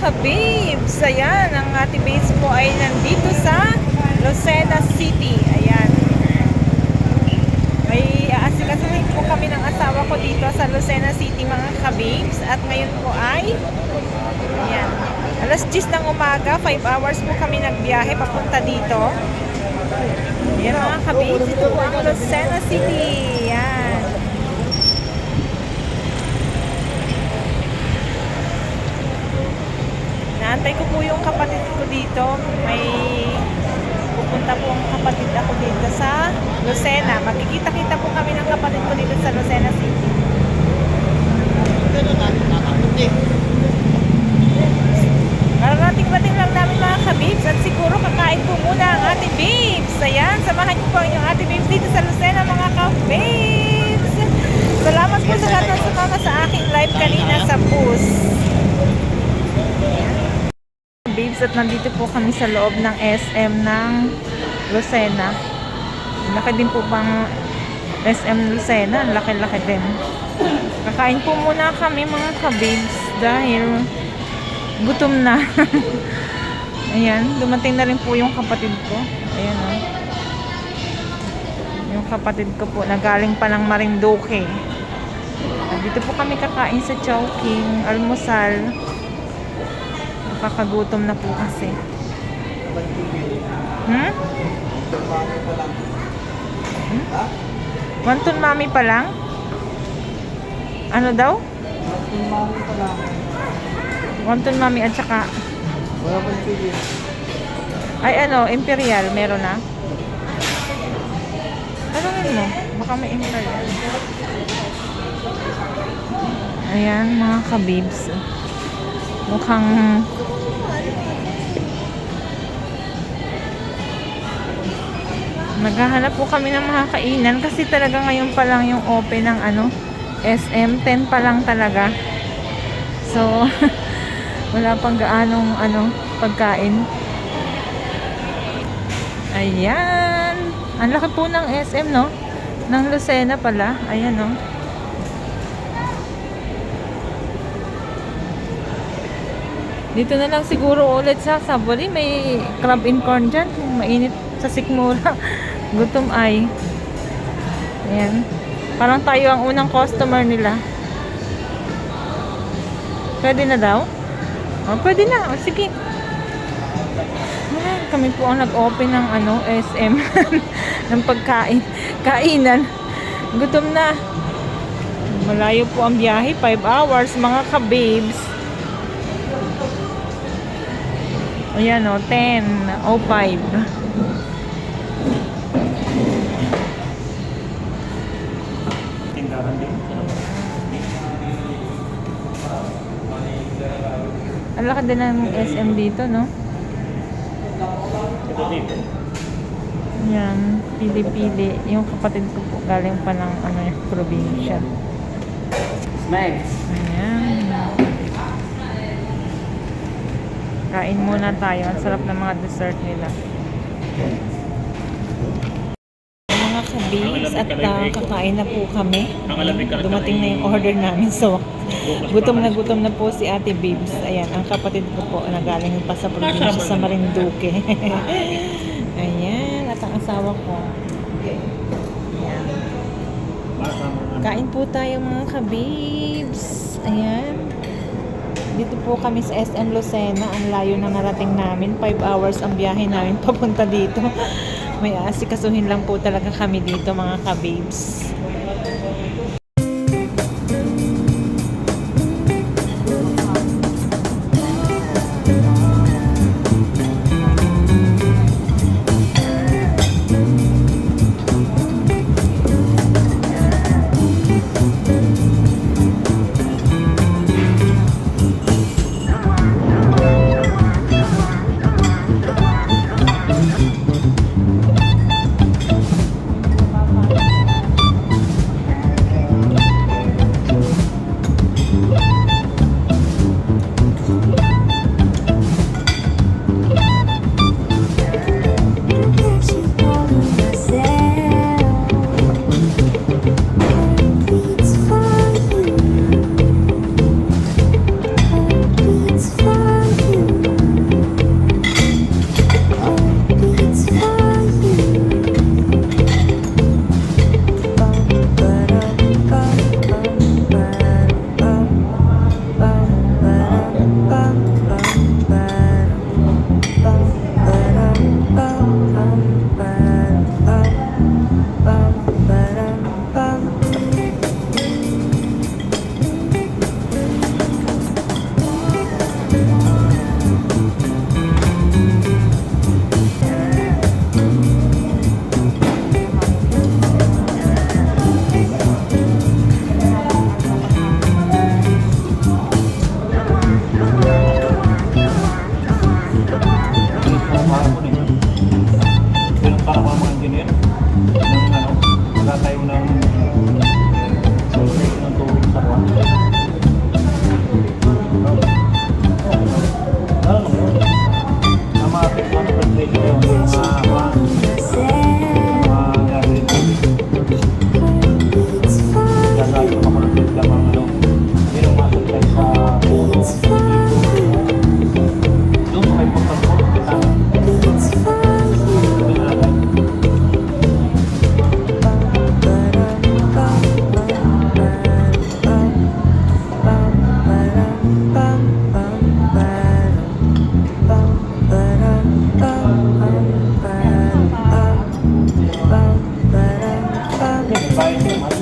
ka-babes. Ayan, ang ating base po ay nandito sa Lucena City. Ayan. May aasikasuhin po kami ng asawa ko dito sa Lucena City mga ka-babes. At ngayon po ay ayan, alas 10 ng umaga, 5 hours po kami nagbiyahe papunta dito. Ayan mga ka-babes, ito po ang Lucena City. Ayan. Naantay ko po yung kapatid ko dito. May pupunta po ang kapatid ako dito sa Lucena. Magkikita-kita po kami ng kapatid ko dito sa Lucena City. Kararating-rating lang namin mga kabibs at siguro kakain po muna ang ating babes. Ayan, samahan niyo po ang inyong ating babes dito sa Lucena mga kabibs. Salamat po sa lahat ng sumama sa aking live kanina sa bus. Babes at nandito po kami sa loob ng SM ng Lucena. Laki din po bang SM Lucena, laki-laki din. Kakain po muna kami mga kabibs dahil gutom na. Ayan, dumating na rin po yung kapatid ko. Ayan o. Yung kapatid ko po na galing pa ng Marinduque. Dito po kami kakain sa Chowking, almusal. Nakakagutom na po kasi. Hmm? Hmm? Wantun mami pa lang? Ano daw? Wonton mami at saka ay ano, imperial meron na. Tanungin mo, baka may imperial. Ayan, mga kabibs. Mukhang Naghahanap po kami ng mga kainan kasi talaga ngayon pa lang yung open ng ano, SM 10 pa lang talaga. So, wala pang gaanong ano, pagkain. Ayan. Ang laki po ng SM, no? Ng Lucena pala. Ayan, no? Dito na lang siguro ulit sa Saboli. May crab in corn dyan. Mainit sa sikmura. Gutom ay. Ayan. Parang tayo ang unang customer nila. Pwede na daw? Oh, pwede na. O, sige. Ayan, kami po ang nag-open ng ano, SM ng pagkain. Kainan. Gutom na. Malayo po ang biyahe. 5 hours, mga ka-babes. Ayan o, 10 o 5. Tindahan din. Ang laki din ng SM dito, no? Yan, pili-pili. Yung kapatid ko po galing pa ng ano, yung probinsya. Snacks. Ayan. Kain muna tayo. Ang sarap ng mga dessert nila. Mga kabis at uh, kakain na po kami. Dumating na yung order namin. So, gutom na gutom na po si Ate Bibs. Ayan, ang kapatid ko po na galing pa sa probinsya sa Marinduque. Ayan, at ang asawa ko. Ayan. Kain po tayo mga kabibs. Ayan. Dito po kami sa SM Lucena. Ang layo na narating namin. 5 hours ang biyahe namin papunta dito. May asikasuhin lang po talaga kami dito mga kabibs. Sama, ano, pag-play ko yung mga 拜托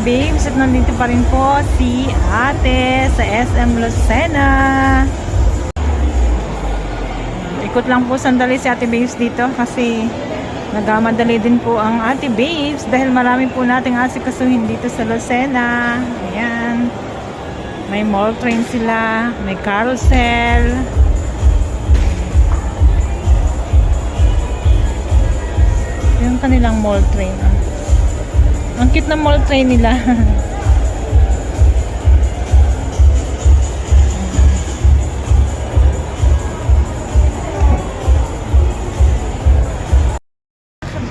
kabibs at nandito pa rin po si ate sa SM Lucena. Ikot lang po sandali si ate babes dito kasi nagamadali din po ang ate babes dahil marami po nating asikasuhin dito sa Lucena. Ayan. May mall train sila, may carousel. Yung kanilang mall train. ah. Ang cute na mall train nila.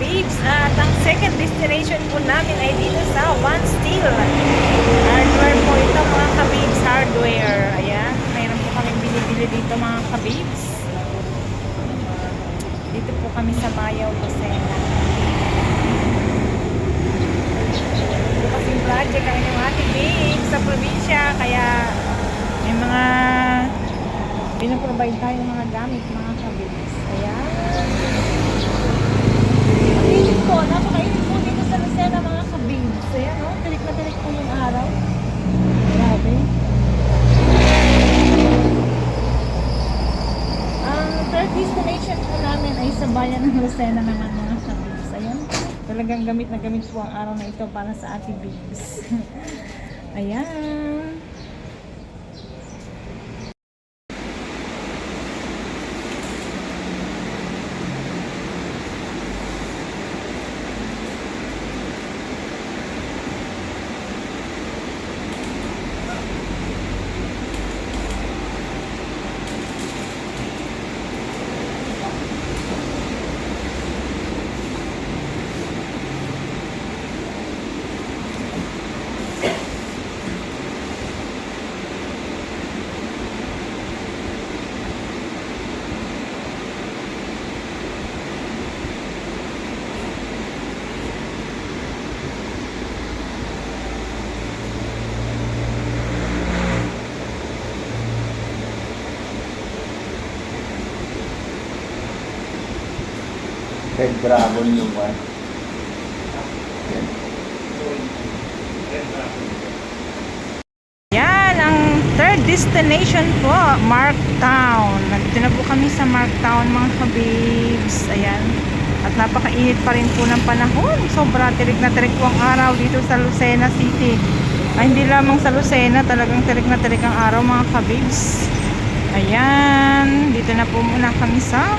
Babes, at ang second destination po namin ay dito sa One Steel. Hardware po ito mga kababes, hardware. Ayan, mayroon po kami binibili dito mga kababes. Dito po kami sa Mayaw, Lucena. Dito kasing project kami ng ating babes sa probinsya, kaya may mga pinaprovide tayo ng mga gamit mga kababes. Ayan. Ang init po, napakainit po dito sa Lucena mga kabins. Ayan, no? Tirik na tirik po yung araw. Grabe. Ang third destination po namin ay sa bayan ng Lucena naman talagang gamit na gamit po ang araw na ito para sa ating babes. Ayan. Red Dragon yung one. Yan, ang third destination po, Marktown. Nandito na po kami sa Marktown mga kabibs. Ayan. At napakainit pa rin po ng panahon. Sobra tirik na tirik po ang araw dito sa Lucena City. Ay, hindi lamang sa Lucena, talagang tirik na tirik ang araw mga kabibs. Ayan, dito na po muna kami sa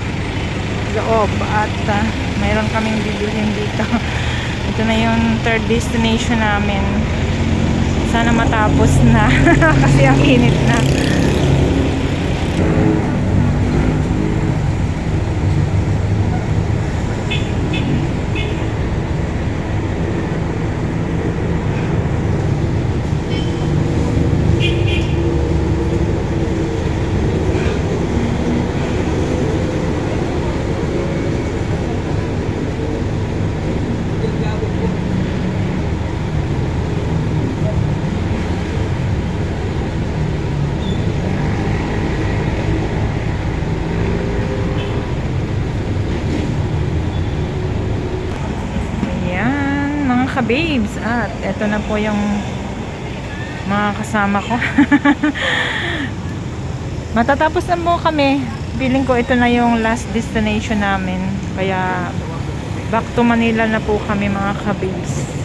loob at ah, mayroon kaming bibilhin dito. Ito na yung third destination namin. Sana matapos na kasi ang init na. Ayan, mga kababes. At eto na po yung mga kasama ko. Matatapos na po kami. Feeling ko ito na yung last destination namin. Kaya back to Manila na po kami mga kababes.